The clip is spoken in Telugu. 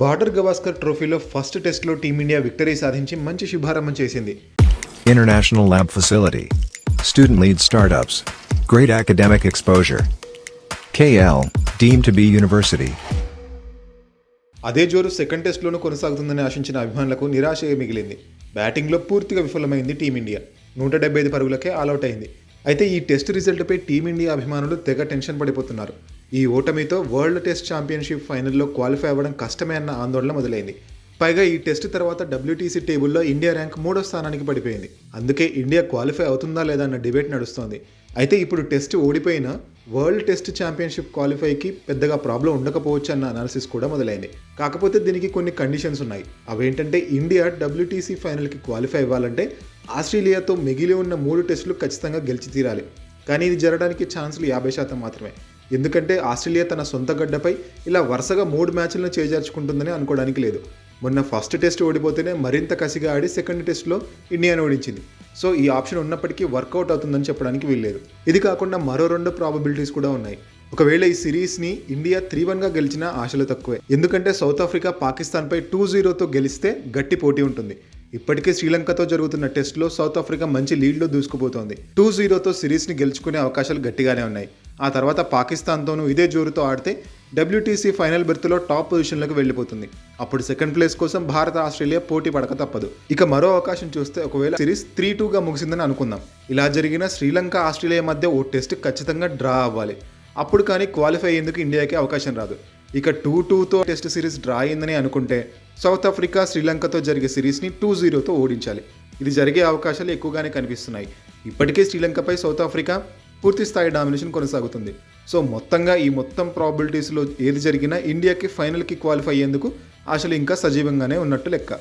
బార్డర్ గవాస్కర్ ట్రోఫీలో ఫస్ట్ టెస్ట్లో టీమిండియా విక్టరీ సాధించి మంచి శుభారంభం చేసింది International Lab Facility. Student lead startups. Great academic exposure. KL, deemed to be university. అదే జోరు సెకండ్ టెస్ట్లోనూ కొనసాగుతుందని ఆశించిన అభిమానులకు నిరాశగా మిగిలింది బ్యాటింగ్లో పూర్తిగా విఫలమైంది టీమిండియా నూట డెబ్బై ఐదు పరుగులకే ఆల్అౌట్ అయింది అయితే ఈ టెస్ట్ రిజల్ట్పై టీమిండియా అభిమానులు తెగ టెన్షన్ పడిపోతున్నారు ఈ ఓటమితో వరల్డ్ టెస్ట్ ఛాంపియన్షిప్ ఫైనల్లో క్వాలిఫై అవ్వడం కష్టమే అన్న ఆందోళన మొదలైంది. పైగా ఈ టెస్ట్ తర్వాత డబ్ల్యూటీసీ టేబుల్లో ఇండియా ర్యాంక్ మూడో స్థానానికి పడిపోయింది. అందుకే ఇండియా క్వాలిఫై అవుతుందా లేదా అన్న డిబేట్ నడుస్తోంది. అయితే ఇప్పుడు టెస్ట్ ఓడిపోయిన వరల్డ్ టెస్ట్ ఛాంపియన్షిప్ క్వాలిఫైకి పెద్దగా ప్రాబ్లం ఉండకపోవచ్చు అన్న అనాలిసిస్ కూడా మొదలైంది. కాకపోతే దీనికి కొన్ని కండిషన్స్ ఉన్నాయి. అవేంటంటే ఇండియా డబ్ల్యూటీసీ ఫైనల్కి క్వాలిఫై అవ్వాలంటే ఆస్ట్రేలియాతో మిగిలి ఉన్న మూడు టెస్టులు ఖచ్చితంగా గెలిచి తీరాలి. కానీ ఇది జరగడానికి ఛాన్సులు యాభై శాతం మాత్రమే. ఎందుకంటే ఆస్ట్రేలియా తన సొంత గడ్డపై ఇలా వరుసగా మూడు మ్యాచ్లను చేజార్చుకుంటుందని అనుకోవడానికి లేదు. మొన్న ఫస్ట్ టెస్ట్ ఓడిపోతేనే మరింత కసిగా ఆడి సెకండ్ టెస్ట్లో ఇండియాను ఓడించింది. సో ఈ ఆప్షన్ ఉన్నప్పటికీ వర్కౌట్ అవుతుందని చెప్పడానికి వీల్లేదు. ఇది కాకుండా మరో రెండు ప్రాబబిలిటీస్ కూడా ఉన్నాయి. ఒకవేళ ఈ సిరీస్ని ఇండియా త్రీ వన్గా గెలిచిన ఆశలు తక్కువే. ఎందుకంటే సౌత్ ఆఫ్రికా పాకిస్తాన్పై టూ జీరోతో గెలిస్తే గట్టి పోటీ ఉంటుంది. ఇప్పటికే శ్రీలంకతో జరుగుతున్న టెస్ట్లో సౌత్ ఆఫ్రికా మంచి లీడ్లో దూసుకుపోతోంది. టూ జీరోతో సిరీస్ని గెలుచుకునే అవకాశాలు గట్టిగానే ఉన్నాయి. ఆ తర్వాత పాకిస్తాన్తోనూ ఇదే జోరుతో ఆడితే డబ్ల్యూటీసీ ఫైనల్ బెర్త్లో టాప్ పొజిషన్లోకి వెళ్ళిపోతుంది. అప్పుడు సెకండ్ ప్లేస్ కోసం భారత ఆస్ట్రేలియా పోటీ పడక తప్పదు. ఇక మరో అవకాశం చూస్తే ఒకవేళ సిరీస్ త్రీ టూగా ముగిసిందని అనుకుందాం. ఇలా జరిగిన శ్రీలంక ఆస్ట్రేలియా మధ్య ఓ టెస్ట్ ఖచ్చితంగా డ్రా అవ్వాలి. అప్పుడు కానీ క్వాలిఫై అయ్యేందుకు ఇండియాకి అవకాశం రాదు. ఇక టూ టూతో టెస్ట్ సిరీస్ డ్రా అయిందని అనుకుంటే సౌత్ ఆఫ్రికా శ్రీలంకతో జరిగే సిరీస్ని టూ జీరోతో ఓడించాలి. ఇది జరిగే అవకాశాలు ఎక్కువగానే కనిపిస్తున్నాయి. ఇప్పటికే శ్రీలంకపై సౌత్ ఆఫ్రికా పూర్తి స్థాయి డామినేషన్ కొనసాగుతుంది సో మొత్తంగా ఈ మొత్తం ప్రాబిలిటీస్లో ఏది జరిగినా ఇండియాకి ఫైనల్కి క్వాలిఫై అయ్యేందుకు ఆశలు ఇంకా సజీవంగానే ఉన్నట్టు లెక్క